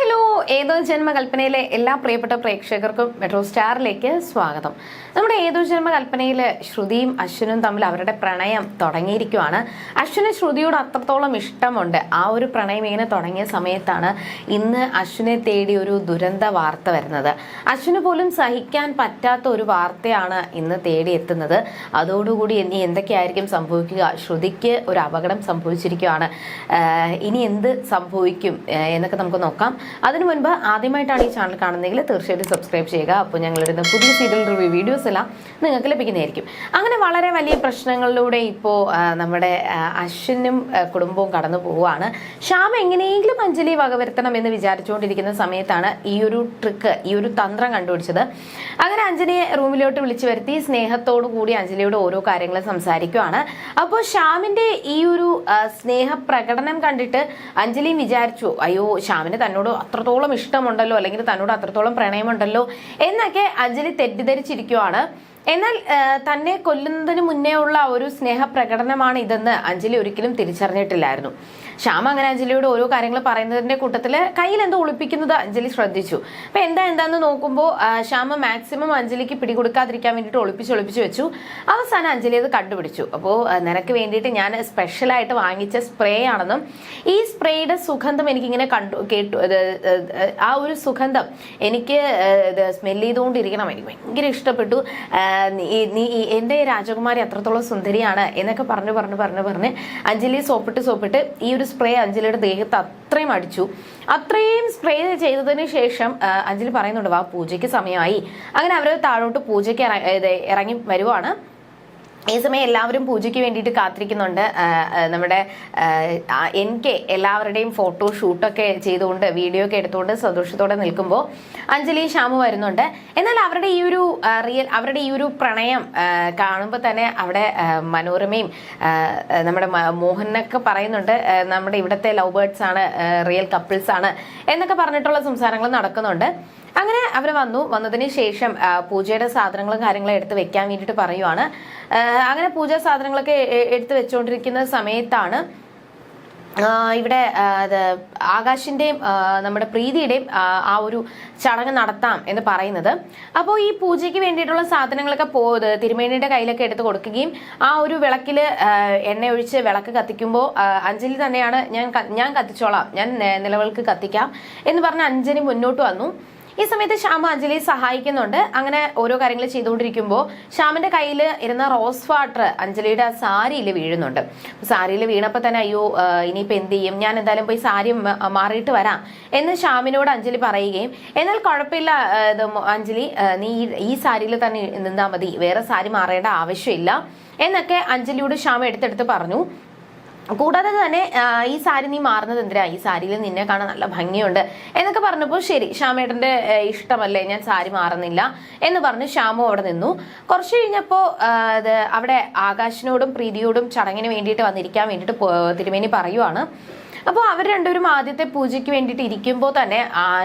Hello ഏതോ ജന്മകൽപ്പനയിലെ എല്ലാ പ്രിയപ്പെട്ട പ്രേക്ഷകർക്കും മെട്രോ സ്റ്റാറിലേക്ക് സ്വാഗതം. നമ്മുടെ ഏതോ ജന്മകൽപ്പനയിൽ ശ്രുതിയും അശ്വിനും തമ്മിൽ അവരുടെ പ്രണയം തുടങ്ങിയിരിക്കുവാണ്. അശ്വിന് ശ്രുതിയോട് അത്രത്തോളം ഇഷ്ടമുണ്ട്. ആ ഒരു പ്രണയം ഇങ്ങനെ തുടങ്ങിയ സമയത്താണ് ഇന്ന് അശ്വിനെ തേടി ഒരു ദുരന്ത വാർത്ത വരുന്നത്. അശ്വിന് പോലും സഹിക്കാൻ പറ്റാത്ത ഒരു വാർത്തയാണ് ഇന്ന് തേടി എത്തുന്നത്. അതോടുകൂടി ഇനി എന്തൊക്കെയായിരിക്കും സംഭവിക്കുക? ശ്രുതിക്ക് ഒരു അപകടം സംഭവിച്ചിരിക്കുകയാണ് ഇനി എന്ത് സംഭവിക്കും? എന്നൊക്കെ നമുക്ക് നോക്കാം. അതിനു മുൻപ് ആദ്യമായിട്ടാണ് ഈ ചാനൽ കാണുന്നതെങ്കിൽ തീർച്ചയായിട്ടും സബ്സ്ക്രൈബ് ചെയ്യുക. അപ്പോൾ ഞങ്ങളിടുന്ന പുതിയ സീരിയൽ റിവ്യൂ വീഡിയോസ് എല്ലാം നിങ്ങൾക്ക് ലഭിക്കുന്നതായിരിക്കും. അങ്ങനെ വളരെ വലിയ പ്രശ്നങ്ങളിലൂടെ ഇപ്പോൾ നമ്മുടെ അശ്വനും കുടുംബവും കടന്നു പോവുകയാണ്. ശ്യാം എങ്ങനെയെങ്കിലും അഞ്ജലി വകവരുത്തണം എന്ന് വിചാരിച്ചുകൊണ്ടിരിക്കുന്ന സമയത്താണ് ഈ ഒരു ട്രിക്ക് ഈ ഒരു തന്ത്രം കണ്ടുപിടിച്ചത്. അങ്ങനെ അഞ്ജലിയെ റൂമിലോട്ട് വിളിച്ചു വരുത്തി സ്നേഹത്തോടു കൂടി അഞ്ജലിയോട് ഓരോ കാര്യങ്ങൾ സംസാരിക്കുവാണ്. അപ്പോൾ ശ്യാമിന്റെ ഈ ഒരു സ്നേഹ പ്രകടനം കണ്ടിട്ട് അഞ്ജലിയും വിചാരിച്ചു അയ്യോ ശ്യാമിന് തന്നോട് അത്രത്തോളം ഇഷ്ടമുണ്ടല്ലോ അല്ലെങ്കിൽ തന്നോട് അത്രത്തോളം പ്രണയമുണ്ടല്ലോ എന്നൊക്കെ അഞ്ജലി തെറ്റിദ്ധരിച്ചിരിക്കുവാണ്. എന്നാൽ തന്നെ കൊല്ലുന്നതിന് മുന്നേ ഉള്ള ഒരു സ്നേഹപ്രകടനമാണ് ഇതെന്ന് അഞ്ജലി ഒരിക്കലും തിരിച്ചറിഞ്ഞിട്ടില്ലായിരുന്നു. ശ്യാം അങ്ങനെ അഞ്ജലിയോട് ഓരോ കാര്യങ്ങൾ പറയുന്നതിന്റെ കൂട്ടത്തിൽ കയ്യിൽ എന്തോ ഒളിപ്പിക്കുന്നത് അഞ്ജലി ശ്രദ്ധിച്ചു. അപ്പൊ എന്താ എന്താന്ന് നോക്കുമ്പോൾ ശ്യാമ മാക്സിമം അഞ്ജലിക്ക് പിടികൊടുക്കാതിരിക്കാൻ വേണ്ടിട്ട് ഒളിപ്പിച്ച് ഒളിപ്പിച്ച് വെച്ചു. അവസാനം അഞ്ജലി അത് കണ്ടുപിടിച്ചു. അപ്പോൾ നിനക്ക് വേണ്ടിയിട്ട് ഞാൻ സ്പെഷ്യലായിട്ട് വാങ്ങിച്ച സ്പ്രേ ആണെന്നും ഈ സ്പ്രേയുടെ സുഗന്ധം എനിക്കിങ്ങനെ കണ്ടു കേട്ടു ആ ഒരു സുഗന്ധം എനിക്ക് ഇത് സ്മെൽ ചെയ്തുകൊണ്ടിരിക്കണം. എനിക്ക് ഭയങ്കര ഇഷ്ടപ്പെട്ടു. നീ എന്റെ രാജകുമാരി അത്രത്തോളം സുന്ദരിയാണ് എന്നൊക്കെ പറഞ്ഞു പറഞ്ഞു പറഞ്ഞു പറഞ്ഞ് അഞ്ജലി സോപ്പിട്ട് സോപ്പിട്ട് ഈ ഒരു സ്പ്രേ അഞ്ജലിയുടെ ദേഹത്ത് അത്രയും അടിച്ചു. അത്രയും സ്പ്രേ ചെയ്തതിന് ശേഷം അഞ്ജലി പറയുന്നുണ്ട് വാ പൂജയ്ക്ക് സമയമായി. അങ്ങനെ അവർ താഴോട്ട് പൂജയ്ക്ക് ഇറങ്ങി വരുവാണ്. ഈ സമയം എല്ലാവരും പൂജയ്ക്ക് വേണ്ടിയിട്ട് കാത്തിരിക്കുന്നുണ്ട്. നമ്മുടെ എൻ കെ എല്ലാവരുടെയും ഫോട്ടോ ഷൂട്ടൊക്കെ ചെയ്തുകൊണ്ട് വീഡിയോ ഒക്കെ എടുത്തുകൊണ്ട് സന്തോഷത്തോടെ നിൽക്കുമ്പോൾ അഞ്ജലി ശ്യാമു വരുന്നുണ്ട്. എന്നാൽ അവരുടെ ഈ ഒരു റിയൽ അവരുടെ ഈ ഒരു പ്രണയം കാണുമ്പോൾ തന്നെ അവിടെ മനോരമയും നമ്മുടെ മോഹനൊക്കെ പറയുന്നുണ്ട് നമ്മുടെ ഇവിടുത്തെ ലവ് ബേർഡ്സ് ആണ് റിയൽ കപ്പിൾസ് ആണ് എന്നൊക്കെ പറഞ്ഞിട്ടുള്ള സംസാരങ്ങൾ നടക്കുന്നുണ്ട്. അങ്ങനെ അവർ വന്നു. വന്നതിന് ശേഷം പൂജയുടെ സാധനങ്ങളും കാര്യങ്ങളും എടുത്ത് വെക്കാൻ വേണ്ടിയിട്ട് പറയുവാണ്. അങ്ങനെ പൂജാ സാധനങ്ങളൊക്കെ എടുത്ത് വെച്ചുകൊണ്ടിരിക്കുന്ന സമയത്താണ് ഇവിടെ ആകാശിന്റെയും നമ്മുടെ പ്രീതിയുടെയും ആ, ഒരു ചടങ്ങ് നടത്താം എന്ന് പറയുന്നത്. അപ്പോൾ ഈ പൂജയ്ക്ക് വേണ്ടിയിട്ടുള്ള സാധനങ്ങളൊക്കെ പോത് തിരുമേനിയുടെ കയ്യിലൊക്കെ എടുത്ത് കൊടുക്കുകയും ആ ഒരു വിളക്കിൽ എണ്ണ ഒഴിച്ച് വിളക്ക് കത്തിക്കുമ്പോൾ അഞ്ജലി തന്നെയാണ് ഞാൻ ഞാൻ കത്തിച്ചോളാം. ഞാൻ നിലവിളക്ക് കത്തിക്കാം എന്ന് പറഞ്ഞ് അഞ്ജലി മുന്നോട്ട് വന്നു. ഈ സമയത്ത് ശ്യാമ അഞ്ജലി സഹായിക്കുന്നുണ്ട്. അങ്ങനെ ഓരോ കാര്യങ്ങൾ ചെയ്തുകൊണ്ടിരിക്കുമ്പോൾ ശ്യാമിന്റെ കയ്യിൽ ഇരുന്ന റോസ് വാട്ടർ അഞ്ജലിയുടെ സാരിയിൽ വീഴുന്നുണ്ട്. സാരിയിൽ വീണപ്പോൾ തന്നെ അയ്യോ ഇനിയിപ്പോൾ എന്ത് ചെയ്യും? ഞാൻ എന്തായാലും പോയി സാരി മാറിയിട്ട് വരാം എന്ന് ശ്യാമിനോട് അഞ്ജലി പറയുകയും എന്നാൽ കുഴപ്പമില്ല അഞ്ജലി നീ ഈ സാരിയിൽ തന്നെ നിന്നാൽ മതി. വേറെ സാരി മാറേണ്ട ആവശ്യമില്ല. എന്നൊക്കെ അഞ്ജലിയോട് ശ്യാമ എടുത്തെടുത്ത് പറഞ്ഞു. കൂടാതെ തന്നെ ഈ സാരി നീ മാറുന്നത് എന്തിനാ? ഈ സാരിയിൽ നിന്നെ കാണാൻ നല്ല ഭംഗിയുണ്ട്. എന്നൊക്കെ പറഞ്ഞപ്പോൾ ശരി ശ്യാമേട്ടന്റെ ഇഷ്ടമല്ലേ? ഞാൻ സാരി മാറുന്നില്ല എന്ന് പറഞ്ഞ് ശ്യാമു അവിടെ നിന്നു. കുറച്ച് കഴിഞ്ഞപ്പോൾ അവിടെ ആകാശിനോടും പ്രീതിയോടും ചടങ്ങിന് വേണ്ടിയിട്ട് വന്നിരിക്കാൻ വേണ്ടിയിട്ട് തിരുമേനി പറയുവാണ്. അപ്പോൾ അവർ രണ്ടുപേരും ആദ്യത്തെ പൂജയ്ക്ക് വേണ്ടിയിട്ട് ഇരിക്കുമ്പോൾ തന്നെ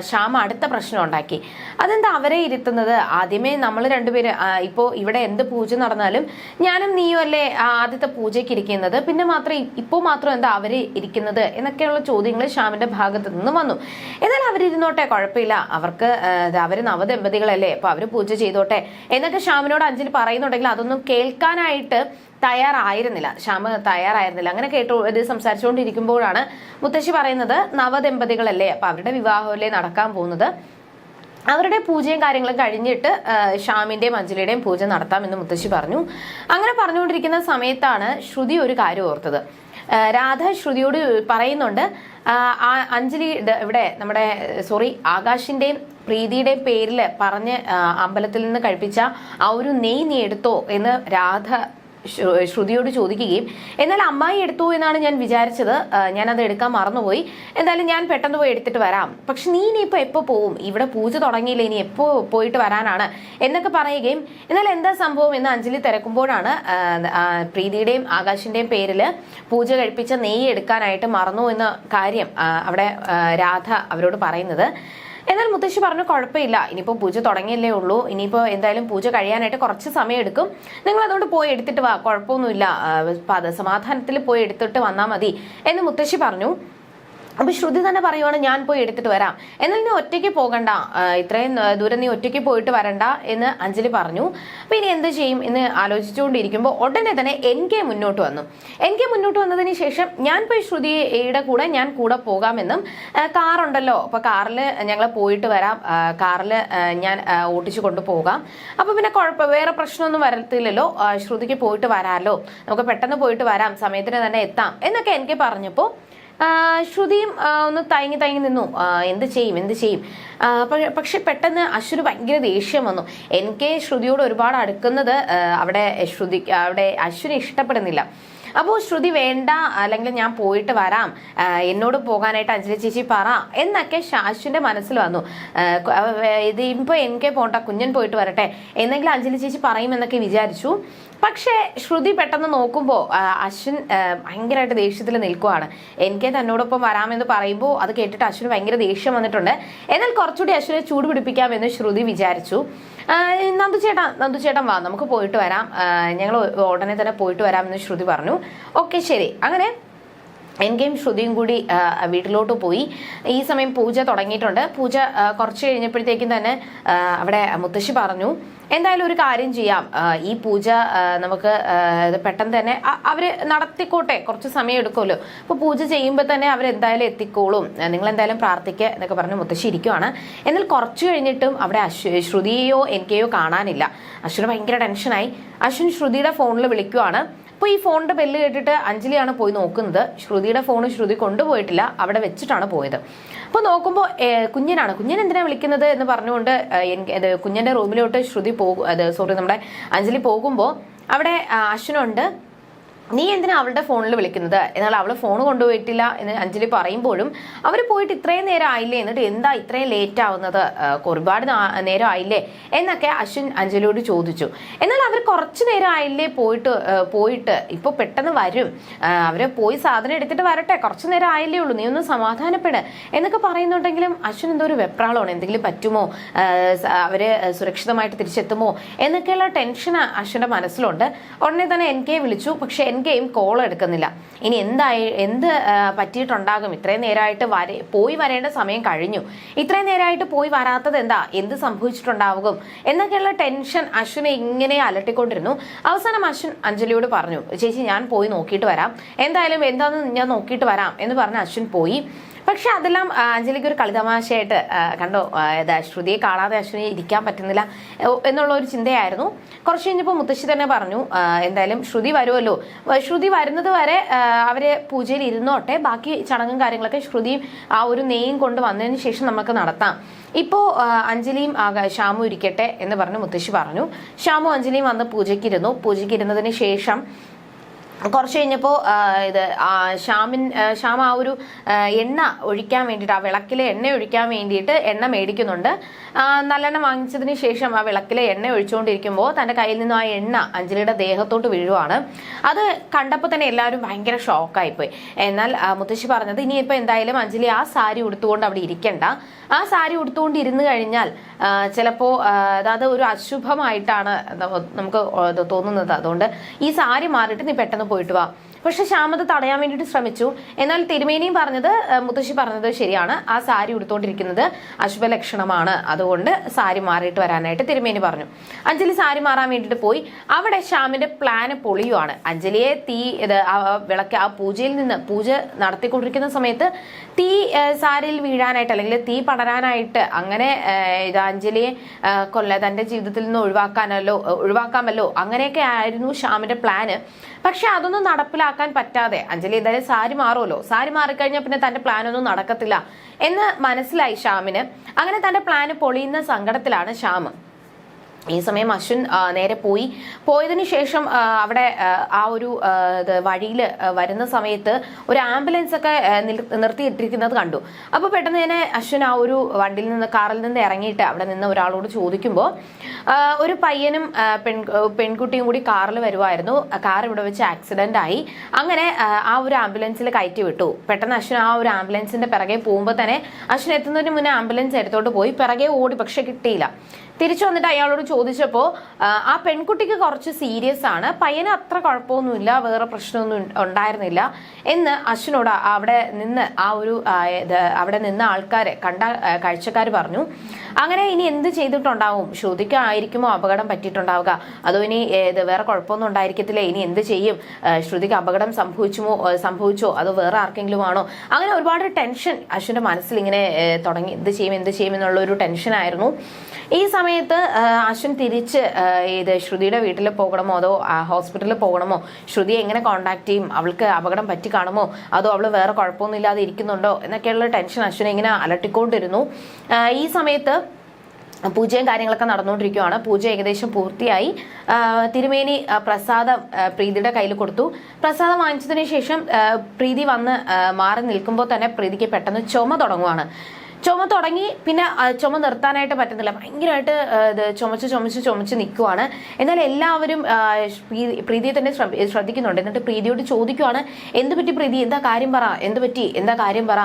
ശ്യാം അടുത്ത പ്രശ്നം ഉണ്ടാക്കി. അതെന്താ അവരെ ഇരുത്തുന്നത്? ആദ്യമേ നമ്മൾ രണ്ടുപേര് ഇപ്പോൾ ഇവിടെ എന്ത് പൂജ നടന്നാലും ഞാനും നീയും അല്ലേ ആദ്യത്തെ പൂജയ്ക്ക് ഇരിക്കുന്നത്? പിന്നെ മാത്രം ഇപ്പോൾ മാത്രം എന്താ അവർ ഇരിക്കുന്നത്? എന്നൊക്കെയുള്ള ചോദ്യങ്ങൾ ശ്യാമിന്റെ ഭാഗത്തു നിന്ന് വന്നു. എന്നാൽ അവരിരുന്നോട്ടെ കുഴപ്പമില്ല. അവർക്ക് അവർ നവദമ്പതികളല്ലേ അപ്പോൾ അവർ പൂജ ചെയ്തോട്ടെ എന്നൊക്കെ ശ്യാമിനോട് അഞ്ജലി പറയുന്നുണ്ടെങ്കിൽ അതൊന്നും കേൾക്കാനായിട്ട് തയ്യാറായിരുന്നില്ല. ശ്യാമ തയ്യാറായിരുന്നില്ല. അങ്ങനെ കേട്ടു ഇത് സംസാരിച്ചുകൊണ്ടിരിക്കുമ്പോഴാണ് മുത്തശ്ശി പറയുന്നത് നവദമ്പതികളല്ലേ അപ്പൊ അവരുടെ വിവാഹമല്ലേ നടക്കാൻ പോകുന്നത്. അവരുടെ പൂജയും കാര്യങ്ങളും കഴിഞ്ഞിട്ട് ശ്യാമിന്റെയും അഞ്ജലിയുടെയും പൂജ നടത്താമെന്ന് മുത്തശ്ശി പറഞ്ഞു. അങ്ങനെ പറഞ്ഞുകൊണ്ടിരിക്കുന്ന സമയത്താണ് ശ്രുതി ഒരു കാര്യം ഓർത്തത്. രാധ ശ്രുതിയോട് പറയുന്നുണ്ട് അഞ്ജലി ഇവിടെ നമ്മുടെ സോറി ആകാശിന്റെയും പ്രീതിയുടെയും പേരിൽ പറഞ്ഞ് അമ്പലത്തിൽ നിന്ന് കഴിപ്പിച്ച ആ ഒരു നെയ് നീ എടുത്തോ എന്ന് രാധ ശ്രുതിയോട് ചോദിക്കുകയും എന്നാൽ അമ്മായി എടുത്തു എന്നാണ് ഞാൻ വിചാരിച്ചത്. ഞാനത് എടുക്കാൻ മറന്നുപോയി. എന്തായാലും ഞാൻ പെട്ടെന്ന് പോയി എടുത്തിട്ട് വരാം. പക്ഷെ നീ ഇനിയിപ്പോൾ എപ്പോൾ പോവും? ഇവിടെ പൂജ തുടങ്ങിയില്ല? ഇനി എപ്പോൾ പോയിട്ട് വരാനാണ്? എന്നൊക്കെ പറയുകയും എന്നാൽ എന്താ സംഭവം? എന്ന് അഞ്ജലി തിരക്കുമ്പോഴാണ് പ്രീതിയുടെയും ആകാശിന്റെയും പേരിൽ പൂജ കഴിപ്പിച്ച നെയ്യ് എടുക്കാനായിട്ട് മറന്നു എന്ന കാര്യം അവിടെ രാധ അവരോട് പറയുന്നത്. എന്നാൽ മുത്തശ്ശി പറഞ്ഞു കുഴപ്പമില്ല. ഇനിയിപ്പോൾ പൂജ തുടങ്ങിയല്ലേ ഉള്ളൂ. ഇനിയിപ്പോൾ എന്തായാലും പൂജ കഴിയാനായിട്ട് കുറച്ച് സമയം എടുക്കും. നിങ്ങൾ അതുകൊണ്ട് പോയി എടുത്തിട്ട് വാ. കുഴപ്പമൊന്നുമില്ല. സമാധാനത്തിൽ പോയി എടുത്തിട്ട് വന്നാൽ മതി എന്ന് മുത്തശ്ശി പറഞ്ഞു. അപ്പൊ ശ്രുതി തന്നെ പറയുവാണ് ഞാൻ പോയി എടുത്തിട്ട് വരാം. എന്നാൽ നീ ഒറ്റയ്ക്ക് പോകണ്ട. ഇത്രയും ദൂരം നീ ഒറ്റയ്ക്ക് പോയിട്ട് വരണ്ട എന്ന് അഞ്ജലി പറഞ്ഞു. അപ്പൊ ഇനി എന്ത് ചെയ്യും എന്ന് ആലോചിച്ചുകൊണ്ടിരിക്കുമ്പോൾ ഉടനെ തന്നെ എൻ കെ മുന്നോട്ട് വന്നു. എൻ കെ മുന്നോട്ട് വന്നതിന് ശേഷം ഞാൻ പോയി ശ്രുതിയുടെ കൂടെ ഞാൻ കൂടെ പോകാമെന്നും കാറുണ്ടല്ലോ അപ്പൊ കാറിൽ ഞങ്ങൾ പോയിട്ട് വരാം. കാറിൽ ഞാൻ ഓട്ടിച്ചു കൊണ്ടുപോകാം അപ്പൊ പിന്നെ കുഴപ്പം വേറെ പ്രശ്നമൊന്നും വരത്തില്ലല്ലോ. ശ്രുതിക്ക് പോയിട്ട് വരാമല്ലോ നമുക്ക് പെട്ടെന്ന് പോയിട്ട് വരാം. സമയത്തിന് തന്നെ എത്താം എന്നൊക്കെ എൻ കെ പറഞ്ഞപ്പോൾ ശ്രുതിയും ഒന്ന് തയങ്ങി തയങ്ങി നിന്നു. എന്ത് ചെയ്യും എന്ത് ചെയ്യും? പക്ഷെ പെട്ടെന്ന് അശ്വന് ഭയങ്കര ദേഷ്യം വന്നു. എനിക്ക് ശ്രുതിയോട് ഒരുപാട് അടുക്കുന്നത് അവിടെ ശ്രുതി അവിടെ അശ്വിനെ ഇഷ്ടപ്പെടുന്നില്ല. അപ്പോൾ ശ്രുതി വേണ്ട അല്ലെങ്കിൽ ഞാൻ പോയിട്ട് വരാം. എന്നോട് പോകാനായിട്ട് അഞ്ജലി ചേച്ചി പറ എന്നൊക്കെ അശ്വിന്റെ മനസ്സിൽ വന്നു. ഇത് ഇപ്പോൾ എനിക്ക് പോണ്ട കുഞ്ഞൻ പോയിട്ട് വരട്ടെ. എന്നെങ്കിലും അഞ്ജലി ചേച്ചി പറയുമെന്നൊക്കെ വിചാരിച്ചു. പക്ഷേ ശ്രുതി പെട്ടെന്ന് നോക്കുമ്പോൾ അശ്വിൻ ഭയങ്കരമായിട്ട് ദേഷ്യത്തിൽ നിൽക്കുവാണ്. എനിക്ക് തന്നോടൊപ്പം വരാമെന്ന് പറയുമ്പോൾ അത് കേട്ടിട്ട് അശ്വിന് ഭയങ്കര ദേഷ്യം വന്നിട്ടുണ്ട്. എന്നാൽ കുറച്ചുകൂടി അശ്വിനെ ചൂട് പിടിപ്പിക്കാമെന്ന് ശ്രുതി വിചാരിച്ചു. നന്ദു ചേട്ടാ നന്ദു ചേട്ടൻ വാ നമുക്ക് പോയിട്ട് വരാം. ഞങ്ങൾ ഉടനെ തന്നെ പോയിട്ട് വരാമെന്ന് ശ്രുതി പറഞ്ഞു. ഓക്കെ ശരി. അങ്ങനെ എനിക്കും ശ്രുതിയും കൂടി വീട്ടിലോട്ട് പോയി. ഈ സമയം പൂജ തുടങ്ങിയിട്ടുണ്ട്. പൂജ കുറച്ച് കഴിഞ്ഞപ്പോഴത്തേക്കും തന്നെ അവിടെ മുത്തശ്ശി പറഞ്ഞു എന്തായാലും ഒരു കാര്യം ചെയ്യാം. ഈ പൂജ നമുക്ക് പെട്ടെന്ന് തന്നെ അവർ നടത്തിക്കോട്ടെ. കുറച്ച് സമയം എടുക്കുമല്ലോ. അപ്പോൾ പൂജ ചെയ്യുമ്പോൾ തന്നെ അവരെന്തായാലും എത്തിക്കോളും. നിങ്ങൾ എന്തായാലും പ്രാർത്ഥിക്കുക എന്നൊക്കെ പറഞ്ഞ് മുത്തശ്ശി ഇരിക്കുവാണ്. എന്നാൽ കുറച്ച് കഴിഞ്ഞിട്ടും അവിടെ അശ്വ ശ്രുതിയെയോ എനിക്കെയോ കാണാനില്ല. അശ്വിന് ഭയങ്കര ടെൻഷനായി. അശ്വിൻ ശ്രുതിയുടെ ഫോണിൽ വിളിക്കുവാണ്. അപ്പോൾ ഈ ഫോണിന്റെ ബെല്ല് കേട്ടിട്ട് അഞ്ജലിയാണ് പോയി നോക്കുന്നത്. ശ്രുതിയുടെ ഫോൺ ശ്രുതി കൊണ്ടുപോയിട്ടില്ല. അവിടെ വെച്ചിട്ടാണ് പോയത്. അപ്പോൾ നോക്കുമ്പോൾ കുഞ്ഞനാണ്. കുഞ്ഞൻ എന്തിനാ വിളിക്കുന്നത് എന്ന് പറഞ്ഞുകൊണ്ട് കുഞ്ഞന്റെ റൂമിലോട്ട് ശ്രുതി പോകും സോറി നമ്മുടെ അഞ്ജലി പോകുമ്പോൾ അവിടെ അശ്വിനുണ്ട്. നീ എന്തിനാ അവളുടെ ഫോണിൽ വിളിക്കുന്നത്? എന്നാൽ അവൾ ഫോൺ കൊണ്ടുപോയിട്ടില്ല എന്ന് അഞ്ജലി പറയുമ്പോഴും അവർ പോയിട്ട് ഇത്രയും നേരം ആയില്ലേ? എന്നിട്ട് എന്താ ഇത്രയും ലേറ്റ് ആവുന്നത്? ഒരുപാട് നേരം ആയില്ലേ? എന്നൊക്കെ അശ്വിൻ അഞ്ജലിയോട് ചോദിച്ചു. എന്നാൽ അവർ കുറച്ച് നേരം ആയില്ലേ പോയിട്ട് പോയിട്ട്? ഇപ്പോൾ പെട്ടെന്ന് വരും. അവർ പോയി സാധനം എടുത്തിട്ട് വരട്ടെ. കുറച്ച് നേരം ആയില്ലേ ഉള്ളൂ. നീ ഒന്ന് സമാധാനപ്പെട് എന്നൊക്കെ പറയുന്നുണ്ടെങ്കിലും അശ്വിൻ എന്തോ ഒരു വെപ്രാളമാണ്. എന്തെങ്കിലും പറ്റുമോ? അവർ സുരക്ഷിതമായിട്ട് തിരിച്ചെത്തുമോ? എന്നൊക്കെയുള്ള ടെൻഷൻ അശ്വിന്റെ മനസ്സിലുണ്ട്. ഉടനെ തന്നെ എൻ കെ വിളിച്ചു. പക്ഷെ എൻ കോൾ എടുക്കുന്നില്ല. ഇനി എന്തായി എന്ത് പറ്റിയിട്ടുണ്ടാകും? ഇത്രയും നേരമായിട്ട് വരെ പോയി വരേണ്ട സമയം കഴിഞ്ഞു. ഇത്രയും നേരമായിട്ട് പോയി വരാത്തത് എന്താ? എന്ത് സംഭവിച്ചിട്ടുണ്ടാകും? എന്നൊക്കെയുള്ള ടെൻഷൻ അശ്വിനെ ഇങ്ങനെ അലട്ടിക്കൊണ്ടിരുന്നു. അവസാനം അശ്വിൻ അഞ്ജലിയോട് പറഞ്ഞു ചേച്ചി ഞാൻ പോയി നോക്കിയിട്ട് വരാം. എന്തായാലും എന്താണെന്ന് ഞാൻ നോക്കിയിട്ട് വരാം എന്ന് പറഞ്ഞ് അശ്വിൻ പോയി. പക്ഷെ അതെല്ലാം അഞ്ജലിക്ക് ഒരു കളിതമാശയായിട്ട് കണ്ടോ? ശ്രുതിയെ കാണാതെ അശ്വിനി ഇരിക്കാൻ പറ്റുന്നില്ല എന്നുള്ള ഒരു ചിന്തയായിരുന്നു. കുറച്ച് കഴിഞ്ഞപ്പോൾ മുത്തശ്ശി തന്നെ പറഞ്ഞു എന്തായാലും ശ്രുതി വരുമല്ലോ ശ്രുതി വരുന്നത് വരെ അവരെ പൂജയിൽ ഇരുന്നോട്ടെ. ബാക്കി ചടങ്ങും കാര്യങ്ങളൊക്കെ ശ്രുതിയും ആ ഒരു നെയ്യും കൊണ്ട് വന്നതിന് ശേഷം നമുക്ക് നടത്താം. ഇപ്പോൾ അഞ്ജലിയും ശ്യാമു ഇരിക്കട്ടെ എന്ന് പറഞ്ഞ് മുത്തശ്ശി പറഞ്ഞു. ശ്യാമു അഞ്ജലിയും വന്ന് പൂജയ്ക്കിരുന്നു പൂജയ്ക്കിരുന്നതിന് ശേഷം കുറച്ച് കഴിഞ്ഞപ്പോൾ ഇത് ശ്യാമിൻ ശ്യാം ആ ഒരു എണ്ണ ഒഴിക്കാൻ വേണ്ടിയിട്ട് ആ വിളക്കിലെ എണ്ണ ഒഴിക്കാൻ വേണ്ടിയിട്ട് എണ്ണ മേടിക്കുന്നുണ്ട്. നല്ലെണ്ണ വാങ്ങിച്ചതിന് ശേഷം ആ വിളക്കിലെ എണ്ണ ഒഴിച്ചുകൊണ്ടിരിക്കുമ്പോൾ തന്റെ കയ്യിൽ നിന്നും ആ എണ്ണ അഞ്ജലിയുടെ ദേഹത്തോട്ട് വീഴുവാണ്. അത് കണ്ടപ്പോൾ തന്നെ എല്ലാവരും ഭയങ്കര ഷോക്കായിപ്പോയി. എന്നാൽ മുത്തശ്ശി പറഞ്ഞത് ഇനിയിപ്പോൾ എന്തായാലും അഞ്ജലി ആ സാരി ഉടുത്തുകൊണ്ട് അവിടെ ഇരിക്കണ്ട. ആ സാരി ഉടുത്തുകൊണ്ട് ഇരുന്ന് കഴിഞ്ഞാൽ ചിലപ്പോൾ അതായത് ഒരു അശുഭമായിട്ടാണ് നമുക്ക് തോന്നുന്നത്. അതുകൊണ്ട് ഈ സാരി മാറിയിട്ട് നീ പെട്ടെന്ന് പോയിട്ട് വാ. പക്ഷെ ശ്യാമത് തടയാൻ വേണ്ടിയിട്ട് ശ്രമിച്ചു. എന്നാൽ തിരുമേനിയും പറഞ്ഞത് മുത്തശ്ശി പറഞ്ഞത് ശരിയാണ്. ആ സാരി ഉടുത്തോണ്ടിരിക്കുന്നത് അശുഭലക്ഷണമാണ് അതുകൊണ്ട് സാരി മാറിയിട്ട് വരാനായിട്ട് തിരുമേനി പറഞ്ഞു. അഞ്ജലി സാരി മാറാൻ വേണ്ടിയിട്ട് പോയി. അവിടെ ശ്യാമിന്റെ പ്ലാന് പൊളിയുവാണ്. അഞ്ജലിയെ തീ ഇത് വിളക്ക് ആ പൂജയിൽ നിന്ന് പൂജ നടത്തിക്കൊണ്ടിരിക്കുന്ന സമയത്ത് തീ സാരിൽ വീഴാനായിട്ട് അല്ലെങ്കിൽ തീ പടരാനായിട്ട് അങ്ങനെ ഇതാഞ്ജലിയെ കൊല്ല തന്റെ ജീവിതത്തിൽ നിന്ന് ഒഴിവാക്കാനല്ലോ ഒഴിവാക്കാമല്ലോ അങ്ങനെയൊക്കെ ആയിരുന്നു ഷ്യാമിന്റെ പ്ലാന് പക്ഷെ അതൊന്നും നടപ്പിലാക്കാൻ പറ്റാതെ അഞ്ജലി എന്തായാലും സാരി മാറുമല്ലോ. സാരി മാറിക്കഴിഞ്ഞാൽ പിന്നെ തന്റെ പ്ലാനൊന്നും നടക്കത്തില്ല എന്ന് മനസ്സിലായി ഷ്യാമിന് അങ്ങനെ തന്റെ പ്ലാന് പൊളിയുന്ന സങ്കടത്തിലാണ് ശ്യാം ഈ സമയം അശ്വിൻ നേരെ പോയി. പോയതിനു ശേഷം അവിടെ ആ, ഒരു വഴിയിൽ വരുന്ന സമയത്ത് ഒരു ആംബുലൻസ് ഒക്കെ നിർത്തിയിട്ടിരിക്കുന്നത് കണ്ടു. അപ്പോൾ പെട്ടെന്ന് തന്നെ അശ്വിൻ ആ ഒരു വണ്ടിയിൽ നിന്ന് കാറിൽ നിന്ന് ഇറങ്ങിയിട്ട് അവിടെ നിന്ന് ഒരാളോട് ചോദിക്കുമ്പോൾ ഒരു പയ്യനും പെൺ പെൺകുട്ടിയും കൂടി കാറിൽ വരുമായിരുന്നു കാർ ഇവിടെ വെച്ച് ആക്സിഡന്റ് ആയി. അങ്ങനെ ആ ഒരു ആംബുലൻസിൽ കയറ്റി വിട്ടു. പെട്ടെന്ന് അശ്വിൻ ആ ഒരു ആംബുലൻസിന്റെ പിറകെ പോകുമ്പോൾ തന്നെ അശ്വിൻ എത്തുന്നതിന് മുന്നേ ആംബുലൻസ് എടുത്തോട്ട് പോയി. പിറകെ ഓടി പക്ഷെ കിട്ടിയില്ല. തിരിച്ചു വന്നിട്ട് അയാളോട് ചോദിച്ചപ്പോൾ ആ പെൺകുട്ടിക്ക് കുറച്ച് സീരിയസ് ആണ്. പയ്യന് അത്ര കുഴപ്പമൊന്നുമില്ല വേറെ പ്രശ്നമൊന്നും ഉണ്ടായിരുന്നില്ല എന്ന് അശ്വിനോട് അവിടെ നിന്ന് ആ ഒരു അവിടെ നിന്ന ആൾക്കാരെ കണ്ട കാഴ്ചക്കാർ പറഞ്ഞു. അങ്ങനെ ഇനി എന്ത് ചെയ്തിട്ടുണ്ടാവും? ശ്രുതിക്ക് ആയിരിക്കുമോ അപകടം പറ്റിയിട്ടുണ്ടാവുക? അതോ ഇനി വേറെ കുഴപ്പമൊന്നും ഉണ്ടായിരിക്കത്തില്ല? ഇനി എന്ത് ചെയ്യും? ശ്രുതിക്ക് അപകടം സംഭവിച്ചുമോ സംഭവിച്ചോ? അതോ വേറെ ആർക്കെങ്കിലും ആണോ അങ്ങനെ ഒരുപാട് ടെൻഷൻ അശ്വിന്റെ മനസ്സിൽ ഇങ്ങനെ തുടങ്ങി എന്ത് ചെയ്യും എന്ത് ചെയ്യും എന്നുള്ള ഒരു ടെൻഷനായിരുന്നു. ഈ സമയത്ത് അശ്വിൻ തിരിച്ച് ഇത് ശ്രുതിയുടെ വീട്ടിൽ പോകണമോ? അതോ ഹോസ്പിറ്റലിൽ പോകണമോ? ശ്രുതിയെ എങ്ങനെ കോണ്ടാക്ട് ചെയ്യും? അവൾക്ക് അപകടം പറ്റി കാണുമോ? അതോ അവൾ വേറെ കുഴപ്പമൊന്നും ഇല്ലാതെ ഇരിക്കുന്നുണ്ടോ? എന്നൊക്കെയുള്ള ടെൻഷൻ അശ്വിനെ ഇങ്ങനെ അലട്ടിക്കൊണ്ടിരുന്നു. ഈ സമയത്ത് പൂജയും കാര്യങ്ങളൊക്കെ നടന്നുകൊണ്ടിരിക്കുകയാണ് പൂജ ഏകദേശം പൂർത്തിയായി. തിരുമേനി പ്രസാദം പ്രീതിയുടെ കയ്യിൽ കൊടുത്തു. പ്രസാദം വാങ്ങിച്ചതിന് ശേഷം പ്രീതി വന്ന് മാറി നിൽക്കുമ്പോൾ തന്നെ പ്രീതിക്ക് പെട്ടെന്ന് ചുമ തുടങ്ങുവാണ്. ചുമ തുടങ്ങി പിന്നെ ചുമ നിർത്താനായിട്ട് പറ്റുന്നില്ല. ഭയങ്കരമായിട്ട് ഇത് ചുമച്ച് ചുമച്ച് ചുമച്ച് നിൽക്കുവാണ് എന്നാൽ എല്ലാവരും പ്രീതിയെ തന്നെ ശ്രദ്ധ- ശ്രദ്ധിക്കുന്നുണ്ട്. എന്നിട്ട് പ്രീതിയോട് ചോദിക്കുവാണ് എന്ത് പറ്റി പ്രീതി? എന്താ കാര്യം പറ? എന്ത് പറ്റി? എന്താ കാര്യം പറ?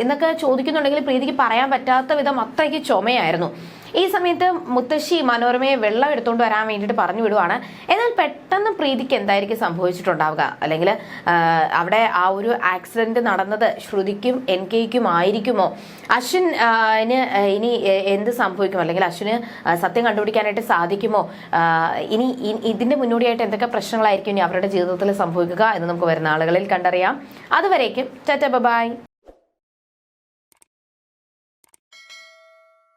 എന്നൊക്കെ ചോദിക്കുന്നുണ്ടെങ്കിൽ പ്രീതിക്ക് പറയാൻ പറ്റാത്ത വിധം അത്രയ്ക്ക് ചുമയായിരുന്നു. ഈ സമയത്ത് മുത്തശ്ശി മനോരമയെ വെള്ളം എടുത്തുകൊണ്ട് വരാൻ വേണ്ടിയിട്ട് പറഞ്ഞു വിടുവാണ്. എന്നാൽ പെട്ടെന്ന് പ്രീതിക്ക് എന്തായിരിക്കും സംഭവിച്ചിട്ടുണ്ടാവുക? അല്ലെങ്കിൽ അവിടെ ആ ഒരു ആക്സിഡന്റ് നടന്നത് ശ്രുതിക്കും എൻ കെയ്ക്കും ആയിരിക്കുമോ? അശ്വിൻ ഇനി എന്ത് സംഭവിക്കും? അല്ലെങ്കിൽ അശ്വിന് സത്യം കണ്ടുപിടിക്കാനായിട്ട് സാധിക്കുമോ? ഇനി ഇതിന്റെ മുന്നോടിയായിട്ട് എന്തൊക്കെ പ്രശ്നങ്ങളായിരിക്കും ഇനി അവരുടെ ജീവിതത്തിൽ സംഭവിക്കുക എന്ന് നമുക്ക് വരുന്ന ആളുകളിൽ കണ്ടറിയാം. അതുവരേക്കും ടാറ്റ ബൈ.